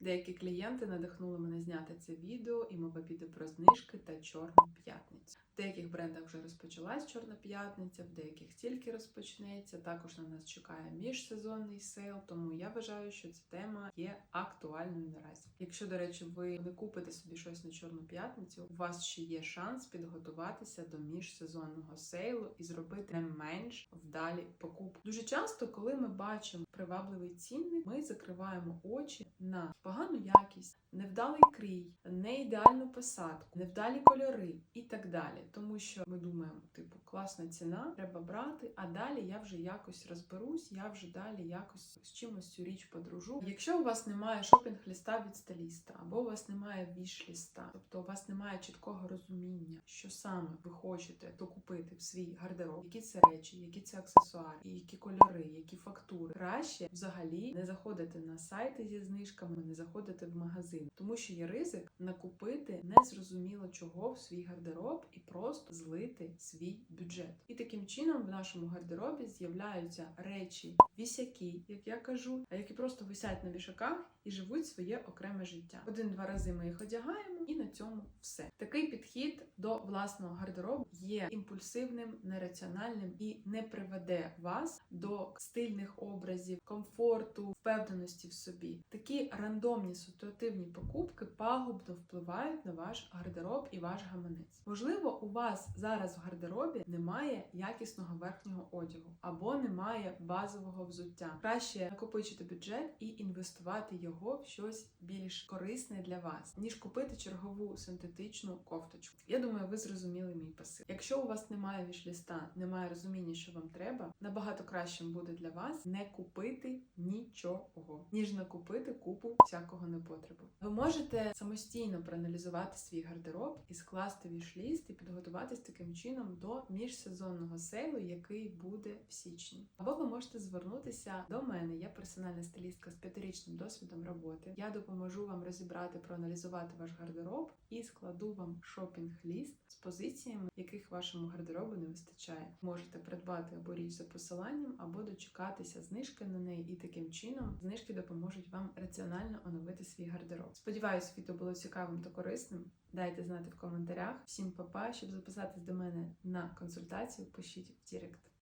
Деякі клієнти надихнули мене зняти це відео, і мова піде про знижки та чорну п'ятницю. Деяких брендах вже розпочалась чорна п'ятниця, в деяких тільки розпочнеться. Також на нас чекає міжсезонний сейл, тому я вважаю, що ця тема є актуальною наразі. Якщо, до речі, ви не купите собі щось на чорну п'ятницю, у вас ще є шанс підготуватися до міжсезонного сейлу і зробити не менш вдалі покупки. Дуже часто, коли ми бачимо привабливий цінник, ми закриваємо очі на погану якість, невдалий крій, неідеальну посадку, невдалі кольори і так далі. Тому що ми думаємо, типу, класна ціна, треба брати, а далі я вже якось розберусь, я вже далі якось з чимось цю річ подружу. Якщо у вас немає шопінг-ліста від стиліста, або у вас немає віш-ліста, тобто у вас немає чіткого розуміння, що саме ви хочете докупити в свій гардероб, які це речі, які це аксесуари, які кольори, які фактури, краще взагалі не заходити на сайти зі знижками, не заходити в магазин, тому що є ризик накупити незрозуміло чого в свій гардероб і просто злити свій бюджет. І таким чином в нашому гардеробі з'являються речі вісяки, як я кажу, а які просто висять на вішаках і живуть своє окреме життя. Один-два рази ми їх одягаємо, і на цьому все. Такий підхід до власного гардеробу є імпульсивним, нераціональним і не приведе вас до стильних образів, комфорту, впевненості в собі. Такі рандомні ситуативні покупки пагубно впливають на ваш гардероб і ваш гаманець. Можливо, у вас зараз в гардеробі немає якісного верхнього одягу або немає базового взуття. Краще накопичити бюджет і інвестувати його в щось більш корисне для вас, ніж купити чергову синтетичну кофточку. Я думаю, ви зрозуміли мій посил. Якщо у вас немає вішліста, немає розуміння, що вам треба, набагато кращим буде для вас не купити нічого, ніж накупити купу всякого непотребу. Ви можете самостійно проаналізувати свій гардероб і скласти вішліст і підготуватись таким чином до міжсезонного сейлу, який буде в січні. Або ви можете звернутися до мене. Я персональна стилістка з п'ятирічним досвідом роботи. Я допоможу вам розібрати, проаналізувати ваш гардероб і складу вам шопінг-ліст з позиціями, яких вашому гардеробу не вистачає. Можете придбати або річ за посиланням, або дочекатися знижки на неї, і таким чином знижки допоможуть вам раціонально оновити свій гардероб. Сподіваюсь, відео було цікавим та корисним. Дайте знати в коментарях. Всім па-па. щоб записатись до мене на консультацію. Пишіть в Директ.